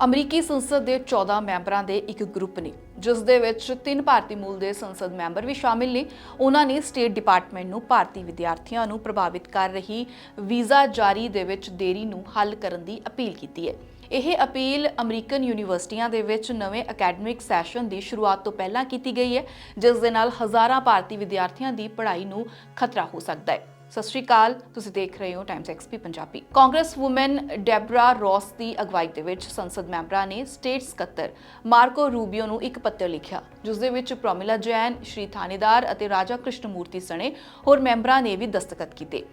ਅਮਰੀਕੀ ਸੰਸਦ ਦੇ 14 ਮੈਂਬਰਾਂ ਦੇ ਇੱਕ ਗਰੁੱਪ ਨੇ, ਜਿਸ ਦੇ ਵਿੱਚ ਤਿੰਨ ਭਾਰਤੀ ਮੂਲ ਦੇ ਸੰਸਦ ਮੈਂਬਰ ਵੀ ਸ਼ਾਮਿਲ ਨੇ। ਉਹਨਾਂ ਨੇ ਸਟੇਟ ਡਿਪਾਰਟਮੈਂਟ ਨੂੰ ਭਾਰਤੀ ਵਿਦਿਆਰਥੀਆਂ ਨੂੰ ਪ੍ਰਭਾਵਿਤ ਕਰ ਰਹੀ ਵੀਜ਼ਾ ਜਾਰੀ ਦੇ ਵਿੱਚ ਦੇਰੀ ਨੂੰ ਹੱਲ ਕਰਨ ਦੀ ਅਪੀਲ ਕੀਤੀ ਹੈ। ਇਹ ਅਪੀਲ ਅਮਰੀਕਨ ਯੂਨੀਵਰਸਿਟੀਆਂ ਦੇ ਵਿੱਚ ਨਵੇਂ ਅਕੈਡਮਿਕ ਸੈਸ਼ਨ ਦੀ ਸ਼ੁਰੂਆਤ ਤੋਂ ਪਹਿਲਾਂ ਕੀਤੀ ਗਈ ਹੈ, ਜਿਸ ਦੇ ਨਾਲ ਹਜ਼ਾਰਾਂ ਭਾਰਤੀ ਵਿਦਿਆਰਥੀਆਂ ਦੀ ਪੜ੍ਹਾਈ ਨੂੰ ਖਤਰਾ ਹੋ ਸਕਦਾ ਹੈ। ਸਤਿ ਸ਼੍ਰੀ ਅਕਾਲ, ਤੁਸੀਂ ਦੇਖ ਰਹੇ ਹੋ Times XP Punjabi. Congress woman Debra Ross ਦੀ ਅਗਵਾਈ ਦੇ ਵਿੱਚ ਸੰਸਦ ਮੈਂਬਰਾਂ ਨੇ ਸਟੇਟ ਸਕੱਤਰ ਮਾਰਕੋ ਰੂਬੀਓ ਨੂੰ ਇੱਕ ਪੱਤਰ ਲਿਖਿਆ, ਜਿਸ ਦੇ ਵਿੱਚ ਪ੍ਰੋਮਿਲਾ ਜੈਨ, ਸ਼੍ਰੀ ਥਾਣੇਦਾਰ ਅਤੇ ਰਾਜਾ ਕ੍ਰਿਸ਼ਨਮੂਰਤੀ ਸਣੇ ਹੋਰ ਮੈਂਬਰਾਂ ਨੇ ਵੀ ਦਸਤਖਤ ਕੀਤੇ।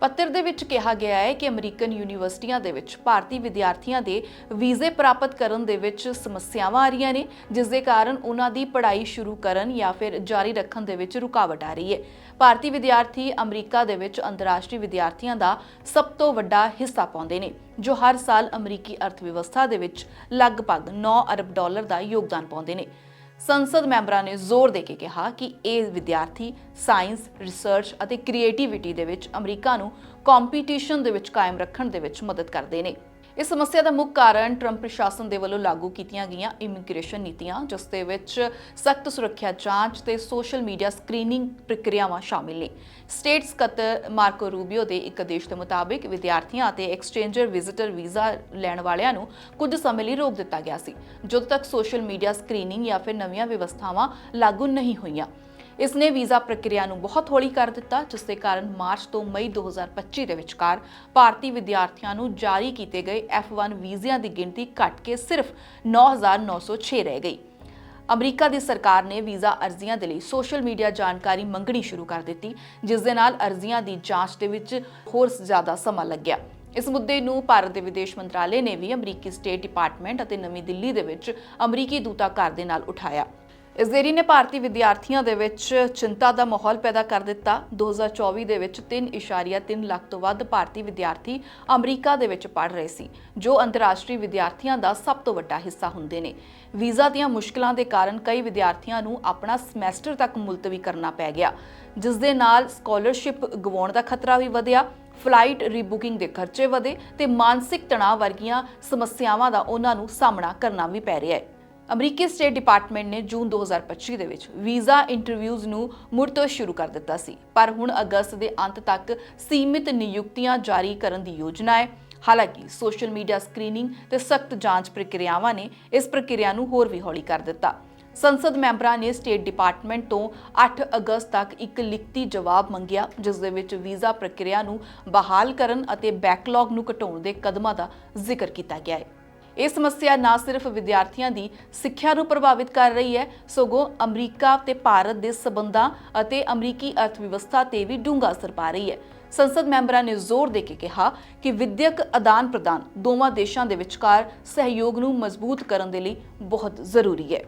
ਪੱਤਰ ਦੇ ਵਿੱਚ ਕਿਹਾ ਗਿਆ ਹੈ ਕਿ ਅਮਰੀਕਨ ਯੂਨੀਵਰਸਿਟੀਆਂ ਦੇ ਵਿੱਚ ਭਾਰਤੀ ਵਿਦਿਆਰਥੀਆਂ ਦੇ ਵੀਜ਼ੇ ਪ੍ਰਾਪਤ ਕਰਨ ਦੇ ਵਿੱਚ ਸਮੱਸਿਆਵਾਂ ਆ ਰਹੀਆਂ ਨੇ, ਜਿਸ ਦੇ ਕਾਰਨ ਉਹਨਾਂ ਦੀ ਪੜ੍ਹਾਈ ਸ਼ੁਰੂ ਕਰਨ ਜਾਂ ਫਿਰ ਜਾਰੀ ਰੱਖਣ ਦੇ ਵਿੱਚ ਰੁਕਾਵਟ ਆ ਰਹੀ ਹੈ। ਭਾਰਤੀ ਵਿਦਿਆਰਥੀ ਅਮਰੀਕਾ ਦੇ ਵਿੱਚ ਅੰਤਰਰਾਸ਼ਟਰੀ ਵਿਦਿਆਰਥੀਆਂ ਦਾ ਸਭ ਤੋਂ ਵੱਡਾ ਹਿੱਸਾ ਪਾਉਂਦੇ ਨੇ, ਜੋ ਹਰ ਸਾਲ ਅਮਰੀਕੀ ਅਰਥ ਵਿਵਸਥਾ ਦੇ ਵਿੱਚ ਲਗਭਗ 9 ਅਰਬ ਡਾਲਰ ਦਾ ਯੋਗਦਾਨ ਪਾਉਂਦੇ ਨੇ। ਸੰਸਦ ਮੈਂਬਰਾਂ ਨੇ ਜ਼ੋਰ ਦੇ ਕੇ ਕਿਹਾ ਕਿ ਇਹ ਵਿਦਿਆਰਥੀ ਸਾਇੰਸ, ਰਿਸਰਚ ਅਤੇ ਕ੍ਰੀਏਟੀਵਿਟੀ ਦੇ ਵਿੱਚ ਅਮਰੀਕਾ ਨੂੰ ਕੰਪੀਟੀਸ਼ਨ ਦੇ ਵਿੱਚ ਕਾਇਮ ਰੱਖਣ ਦੇ ਵਿੱਚ ਮਦਦ ਕਰਦੇ ਨੇ। ਇਸ ਸਮੱਸਿਆ ਦਾ ਮੁੱਖ ਕਾਰਨ ਟਰੰਪ ਪ੍ਰਸ਼ਾਸਨ ਦੇ ਵੱਲੋਂ ਲਾਗੂ ਕੀਤੀਆਂ ਗਈਆਂ ਇਮੀਗ੍ਰੇਸ਼ਨ ਨੀਤੀਆਂ, ਜਿਸ ਦੇ ਵਿੱਚ ਸਖਤ ਸੁਰੱਖਿਆ ਜਾਂਚ ਤੇ ਸੋਸ਼ਲ ਮੀਡੀਆ ਸਕਰੀਨਿੰਗ ਪ੍ਰਕਿਰਿਆਵਾਂ ਸ਼ਾਮਿਲ ਨੇ। ਸਟੇਟ ਸਕੱਤਰ ਮਾਰਕੋ ਰੂਬੀਓ ਦੇ ਇੱਕ ਆਦੇਸ਼ ਦੇ ਮੁਤਾਬਿਕ ਵਿਦਿਆਰਥੀਆਂ ਅਤੇ ਐਕਸਚੇਂਜਰ ਵਿਜ਼ਿਟਰ ਵੀਜ਼ਾ ਲੈਣ ਵਾਲਿਆਂ ਨੂੰ ਕੁਝ ਸਮੇਂ ਲਈ ਰੋਕ ਦਿੱਤਾ ਗਿਆ ਸੀ, ਜਦੋਂ ਤੱਕ ਸੋਸ਼ਲ ਮੀਡੀਆ ਸਕਰੀਨਿੰਗ ਜਾਂ ਫਿਰ ਨਵੀਆਂ ਵਿਵਸਥਾਵਾਂ ਲਾਗੂ ਨਹੀਂ ਹੋਈਆਂ। ਇਸ ਨੇ ਵੀਜ਼ਾ ਪ੍ਰਕਿਰਿਆ ਨੂੰ ਬਹੁਤ ਹੌਲੀ ਕਰ ਦਿੱਤਾ, ਜਿਸ ਦੇ ਕਾਰਨ ਮਾਰਚ ਤੋਂ ਮਈ 2025 ਦੇ ਵਿਚਕਾਰ ਭਾਰਤੀ ਵਿਦਿਆਰਥੀਆਂ ਨੂੰ ਜਾਰੀ ਕੀਤੇ ਗਏ F1 ਵੀਜ਼ਿਆਂ ਦੀ ਗਿਣਤੀ ਘਟ ਕੇ ਸਿਰਫ 9906 ਰਹਿ ਗਈ। ਅਮਰੀਕਾ ਦੀ ਸਰਕਾਰ ਨੇ ਵੀਜ਼ਾ ਅਰਜ਼ੀਆਂ ਦੇ ਲਈ ਸੋਸ਼ਲ ਮੀਡੀਆ ਜਾਣਕਾਰੀ ਮੰਗਣੀ ਸ਼ੁਰੂ ਕਰ ਦਿੱਤੀ, ਜਿਸ ਦੇ ਨਾਲ ਅਰਜ਼ੀਆਂ ਦੀ ਜਾਂਚ ਦੇ ਵਿੱਚ ਹੋਰ ਜ਼ਿਆਦਾ ਸਮਾਂ ਲੱਗਿਆ। ਇਸ ਮੁੱਦੇ ਨੂੰ ਭਾਰਤ ਦੇ ਵਿਦੇਸ਼ ਮੰਤਰਾਲੇ ਨੇ ਵੀ ਅਮਰੀਕੀ ਸਟੇਟ ਡਿਪਾਰਟਮੈਂਟ ਅਤੇ ਨਵੀਂ ਦਿੱਲੀ ਦੇ ਵਿੱਚ ਅਮਰੀਕੀ ਦੂਤਾਘਰ ਦੇ ਨਾਲ ਉਠਾਇਆ। ਇਸ ਦੇਰੀ ਨੇ ਭਾਰਤੀ ਵਿਦਿਆਰਥੀਆਂ ਦੇ ਵਿੱਚ ਚਿੰਤਾ ਦਾ ਮਾਹੌਲ ਪੈਦਾ ਕਰ ਦਿੱਤਾ। 2024 ਦੇ ਵਿੱਚ 3.3 ਲੱਖ ਤੋਂ ਵੱਧ ਭਾਰਤੀ ਵਿਦਿਆਰਥੀ ਅਮਰੀਕਾ ਦੇ ਵਿੱਚ ਪੜ੍ਹ ਰਹੇ ਸੀ, ਜੋ ਅੰਤਰਰਾਸ਼ਟਰੀ ਵਿਦਿਆਰਥੀਆਂ ਦਾ ਸਭ ਤੋਂ ਵੱਡਾ ਹਿੱਸਾ ਹੁੰਦੇ ਨੇ। ਵੀਜ਼ਾ ਦੀਆਂ ਮੁਸ਼ਕਲਾਂ ਦੇ ਕਾਰਨ ਕਈ ਵਿਦਿਆਰਥੀਆਂ ਨੂੰ ਆਪਣਾ ਸਮੈਸਟਰ ਤੱਕ ਮੁਲਤਵੀ ਕਰਨਾ ਪੈ ਗਿਆ, ਜਿਸ ਦੇ ਨਾਲ ਸਕਾਲਰਸ਼ਿਪ ਗਵਾਉਣ ਦਾ ਖਤਰਾ ਵੀ ਵਧਿਆ, ਫਲਾਈਟ ਰੀਬੁਕਿੰਗ ਦੇ ਖਰਚੇ ਵਧੇ ਤੇ ਮਾਨਸਿਕ ਤਣਾਅ ਵਰਗੀਆਂ ਸਮੱਸਿਆਵਾਂ ਦਾ ਉਹਨਾਂ ਨੂੰ ਸਾਹਮਣਾ ਕਰਨਾ ਵੀ ਪੈ ਰਿਹਾ ਹੈ। ਅਮਰੀਕੀ ਸਟੇਟ ਡਿਪਾਰਟਮੈਂਟ ਨੇ ਜੂਨ 2025 ਦੇ ਵਿੱਚ ਵੀਜ਼ਾ ਇੰਟਰਵਿਊਜ਼ ਨੂੰ ਮੁੜ ਤੋਂ ਸ਼ੁਰੂ ਕਰ ਦਿੱਤਾ ਸੀ। ਪਰ ਹੁਣ ਅਗਸਤ ਦੇ ਅੰਤ ਤੱਕ ਸੀਮਿਤ ਨਿਯੁਕਤੀਆਂ ਜਾਰੀ ਕਰਨ ਦੀ ਯੋਜਨਾ ਹੈ। ਹਾਲਾਂਕਿ ਸੋਸ਼ਲ ਮੀਡੀਆ ਸਕਰੀਨਿੰਗ ਤੇ ਸਖਤ ਜਾਂਚ ਪ੍ਰਕਿਰਿਆਵਾਂ ਨੇ ਇਸ ਪ੍ਰਕਿਰਿਆ ਨੂੰ ਹੋਰ ਵੀ ਹੌਲੀ ਕਰ ਦਿੱਤਾ। ਸੰਸਦ ਮੈਂਬਰਾਂ ਨੇ ਸਟੇਟ ਡਿਪਾਰਟਮੈਂਟ ਤੋਂ 8 ਅਗਸਤ ਤੱਕ ਇੱਕ ਲਿਖਤੀ ਜਵਾਬ ਮੰਗਿਆ, ਜਿਸ ਦੇ ਵਿੱਚ ਵੀਜ਼ਾ ਪ੍ਰਕਿਰਿਆ ਨੂੰ ਬਹਾਲ ਕਰਨ ਅਤੇ ਬੈਕਲੌਗ ਨੂੰ ਘਟਾਉਣ ਦੇ ਕਦਮਾਂ ਦਾ ਜ਼ਿਕਰ ਕੀਤਾ ਗਿਆ ਹੈ। ਇਹ ਸਮੱਸਿਆ ਨਾ ਸਿਰਫ ਵਿਦਿਆਰਥੀਆਂ ਦੀ ਸਿੱਖਿਆ ਨੂੰ ਪ੍ਰਭਾਵਿਤ ਕਰ ਰਹੀ ਹੈ, ਸਗੋਂ ਅਮਰੀਕਾ ਤੇ ਭਾਰਤ ਦੇ ਸਬੰਧਾਂ ਅਤੇ ਅਮਰੀਕੀ ਅਰਥਵਿਵਸਥਾ ਤੇ ਵੀ ਡੂੰਘਾ ਅਸਰ ਪਾ ਰਹੀ ਹੈ। ਸੰਸਦ ਮੈਂਬਰਾਂ ਨੇ ਜ਼ੋਰ ਦੇ ਕੇ ਕਿਹਾ ਕਿ ਵਿਦਿਅਕ ਆਦਾਨ ਪ੍ਰਦਾਨ ਦੋਵਾਂ ਦੇਸ਼ਾਂ ਦੇ ਵਿਚਕਾਰ ਸਹਿਯੋਗ ਨੂੰ ਮਜ਼ਬੂਤ ਕਰਨ ਦੇ ਲਈ ਬਹੁਤ ਜ਼ਰੂਰੀ ਹੈ।